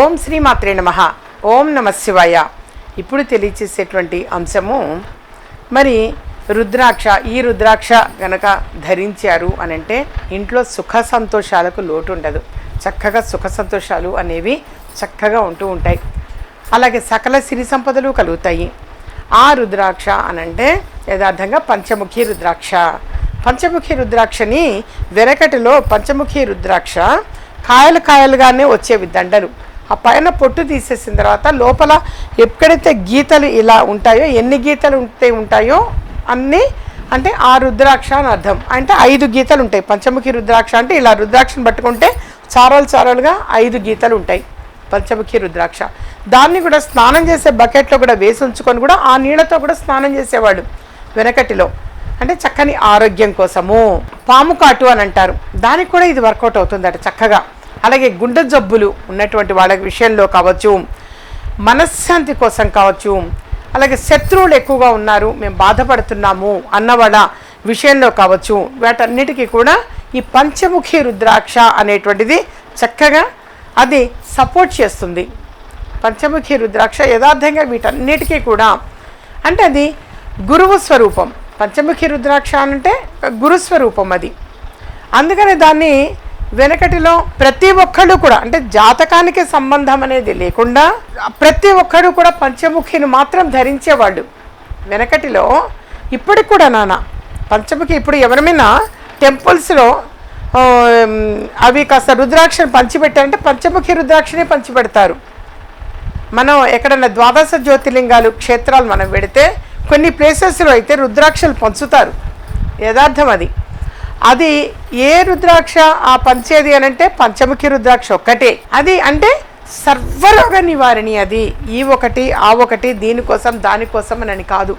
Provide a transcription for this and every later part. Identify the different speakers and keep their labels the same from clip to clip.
Speaker 1: ఓం శ్రీ మాత్రే నమ. ఓం నమ శివాయ. ఇప్పుడు తెలియచేసేటువంటి అంశము మరి రుద్రాక్ష ఈ రుద్రాక్ష గనక ధరించారు అని అంటే ఇంట్లో సుఖ సంతోషాలకు లోటు ఉండదు చక్కగా సుఖ సంతోషాలు అనేవి చక్కగా ఉంటూ ఉంటాయి. అలాగే సకల సిరి సంపదలు కలుగుతాయి. ఆ రుద్రాక్ష అనంటే యథార్థంగా పంచముఖి రుద్రాక్ష. పంచముఖి రుద్రాక్షని వెనకటిలో పంచముఖి రుద్రాక్ష కాయలు కాయలుగానే వచ్చేవి దండలు ఆ పైన పొట్టు తీసేసిన తర్వాత లోపల ఎక్కడైతే గీతలు ఇలా ఉంటాయో ఎన్ని గీతలు ఉంటే ఉంటాయో అన్నీ అంటే ఆ రుద్రాక్ష అని అర్థం. అంటే ఐదు గీతలు ఉంటాయి. పంచముఖి రుద్రాక్ష అంటే ఇలా రుద్రాక్షను పట్టుకుంటే చారలు చారలుగా ఐదు గీతలు ఉంటాయి. పంచముఖి రుద్రాక్ష. దాన్ని కూడా స్నానం చేసే బకెట్లో కూడా వేసి ఉంచుకొని కూడా ఆ నీళ్ళతో కూడా స్నానం చేసేవాడు వెనకటిలో. అంటే చక్కని ఆరోగ్యం కోసము. పాము కాటు అని అంటారు. దానికి కూడా ఇది వర్కౌట్ అవుతుందట చక్కగా. అలాగే గుండె జబ్బులు ఉన్నటువంటి వాళ్ళ విషయంలో కావచ్చు మనశ్శాంతి కోసం కావచ్చు అలాగే శత్రువులు ఎక్కువగా ఉన్నారు మేము బాధపడుతున్నాము అన్నవాళ్ళ విషయంలో కావచ్చు వాటన్నిటికీ కూడా ఈ పంచముఖి రుద్రాక్ష అనేటువంటిది చక్కగా అది సపోర్ట్ చేస్తుంది. పంచముఖి రుద్రాక్ష యథార్థంగా వీటన్నిటికీ కూడా అంటే అది గురువు స్వరూపం. పంచముఖి రుద్రాక్ష అంటే గురుస్వరూపం అది. అందుకని దాన్ని వెనకటిలో ప్రతి ఒక్కళ్ళు కూడా అంటే జాతకానికి సంబంధం అనేది లేకుండా ప్రతి ఒక్కరు కూడా పంచముఖిని మాత్రం ధరించేవాళ్ళు. వెనకటిలో ఇప్పటికి కూడా నాన్న పంచముఖి ఇప్పుడు ఎవరిమైనా టెంపుల్స్లో అవి కాస్త రుద్రాక్షను పంచిపెట్టారంటే పంచముఖి రుద్రాక్షనే పంచిపెడతారు. మనం ఎక్కడన్నా ద్వాదశ జ్యోతిర్లింగాలు క్షేత్రాలు మనం పెడితే కొన్ని ప్లేసెస్లో అయితే రుద్రాక్షలు పంచుతారు. యథార్థం అది. అది ఏ రుద్రాక్ష ఆ పంచేది అని అంటే పంచముఖి రుద్రాక్ష ఒక్కటే. అది అంటే సర్వరోగ నివారణి అది. ఈ ఒకటి ఆ ఒకటి దీనికోసం దానికోసం అని కాదు.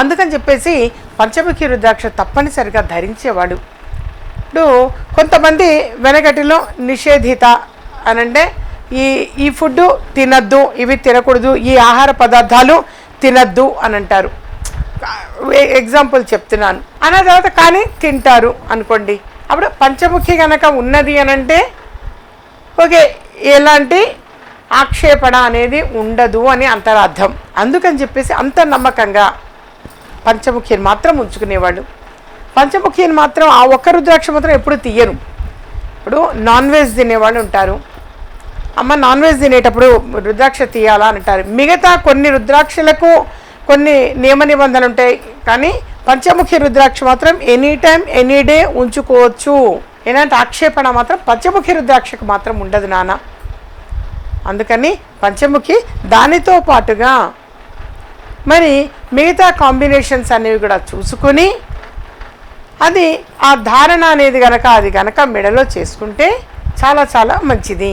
Speaker 1: అందుకని చెప్పేసి పంచముఖి రుద్రాక్ష తప్పనిసరిగా ధరించేవాడు. ఇప్పుడు కొంతమంది వెనకటిలో నిషేధిత అనంటే ఈ ఈ ఫుడ్ తినద్దు ఇవి తినకూడదు ఈ ఆహార పదార్థాలు తినద్దు అని అంటారు. ఎగ్జాంపుల్ చెప్తున్నాను. అన్న తర్వాత కానీ తింటారు అనుకోండి. అప్పుడు పంచముఖి కనుక ఉన్నది అని అంటే ఓకే ఎలాంటి ఆక్షేపణ అనేది ఉండదు అని అంతరార్థం. అందుకని చెప్పేసి అంత నమ్మకంగా పంచముఖిని మాత్రం ఉంచుకునేవాళ్ళు. పంచముఖిని మాత్రం ఆ ఒక్క రుద్రాక్ష మాత్రం ఎప్పుడు తీయరు. ఇప్పుడు నాన్ వెజ్ తినేవాళ్ళు ఉంటారు. అమ్మ నాన్ వెజ్ తినేటప్పుడు రుద్రాక్ష తీయాలా అని అంటారు. మిగతా కొన్ని రుద్రాక్షలకు కొన్ని నియమ నిబంధనలు ఉంటాయి. కానీ పంచముఖి రుద్రాక్ష మాత్రం ఎనీ టైం ఎనీ డే ఉంచుకోవచ్చు. ఎలాంటి ఆక్షేపణ మాత్రం పంచముఖి రుద్రాక్షకు మాత్రం ఉండదు నాన్న. అందుకని పంచముఖి దానితో పాటుగా మరి మిగతా కాంబినేషన్స్ అనేవి కూడా చూసుకొని అది ఆ ధారణ అనేది గనక అది గనక మెడలో చేసుకుంటే చాలా చాలా మంచిది.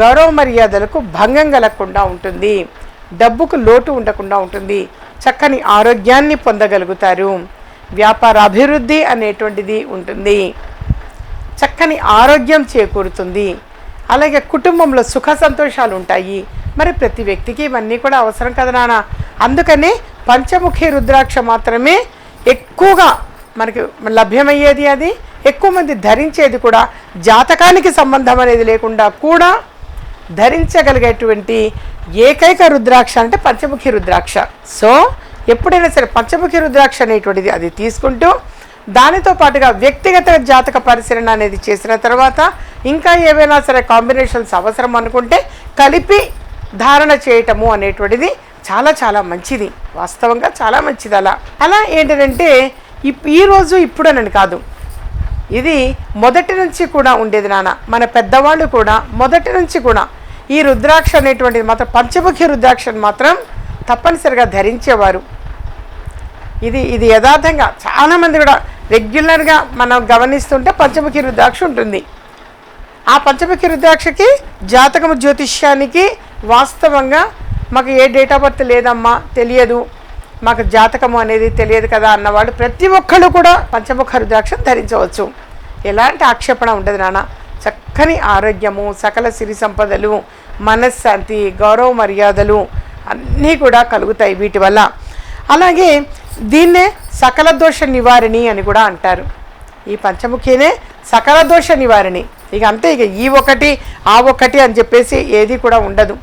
Speaker 1: గౌరవ మర్యాదలకు భంగం కలగకుండా ఉంటుంది. డబ్బుకు లోటు ఉండకుండా ఉంటుంది. చక్కని ఆరోగ్యాన్ని పొందగలుగుతారు. వ్యాపార అభివృద్ధి అనేటువంటిది ఉంటుంది. చక్కని ఆరోగ్యం చేకూరుతుంది. అలాగే కుటుంబంలో సుఖ సంతోషాలు ఉంటాయి. మరి ప్రతి వ్యక్తికి ఇవన్నీ కూడా అవసరం కదా నాన్న. అందుకనే పంచముఖి రుద్రాక్ష మాత్రమే ఎక్కువగా మనకి లభ్యమయ్యేది అది. ఎక్కువ మంది ధరించేది కూడా జాతకానికి సంబంధం అనేది లేకుండా కూడా ధరించగలిగేటువంటి ఏకైక రుద్రాక్ష అంటే పంచముఖి రుద్రాక్ష. సో ఎప్పుడైనా సరే పంచముఖి రుద్రాక్ష అనేటువంటిది అది తీసుకుంటూ దానితో పాటుగా వ్యక్తిగత జాతక పరిశీలన అనేది చేసిన తర్వాత ఇంకా ఏవైనా సరే కాంబినేషన్స్ అవసరం అనుకుంటే కలిపి ధారణ చేయటము అనేటువంటిది చాలా చాలా మంచిది. వాస్తవంగా చాలా మంచిది అలా. అలా ఏంటంటే ఇప్- ఈ రోజు ఇప్పుడనని కాదు. ఇది మొదటి నుంచి కూడా ఉండేది నాన్న. మన పెద్దవాళ్ళు కూడా మొదటి నుంచి కూడా ఈ రుద్రాక్ష అనేటువంటిది మాత్రం పంచముఖి రుద్రాక్షను మాత్రం తప్పనిసరిగా ధరించేవారు. ఇది ఇది యథార్థంగా చాలామంది కూడా రెగ్యులర్గా మనం గమనిస్తుంటే పంచముఖి రుద్రాక్ష ఉంటుంది. ఆ పంచముఖి రుద్రాక్షకి జాతకము జ్యోతిష్యానికి వాస్తవంగా మాకు ఏ డేట్ ఆఫ్ బర్త్ లేదమ్మా తెలియదు. మాకు జాతకము అనేది తెలియదు కదా అన్నవాళ్ళు ప్రతి ఒక్కళ్ళు కూడా పంచముఖ రుద్రాక్షను ధరించవచ్చు. ఎలాంటి ఆక్షేపణ ఉండదు నాన్న. చక్కని ఆరోగ్యము సకల సిరి సంపదలు మనశ్శాంతి గౌరవ మర్యాదలు అన్నీ కూడా కలుగుతాయి వీటి వల్ల. అలాగే దీన్నే సకల దోష నివారిణి అని కూడా అంటారు. ఈ పంచముఖినే సకల దోష నివారిణి. ఇక అంతే ఇక ఈ ఒకటి ఆ ఒకటి అని చెప్పేసి ఏది కూడా ఉండదు.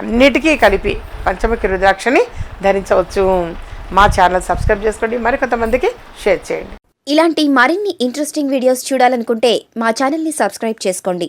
Speaker 1: అన్నిటికీ కలిపి పంచముఖి రుద్రాక్షని ధరించవచ్చు. మా ఛానల్ సబ్స్క్రైబ్ చేసుకోండి. మరికొంతమందికి షేర్ చేయండి.
Speaker 2: ఇలాంటి మరిన్ని ఇంట్రెస్టింగ్ వీడియోస్ చూడాలనుకుంటే మా ఛానల్ని సబ్స్క్రైబ్ చేసుకోండి.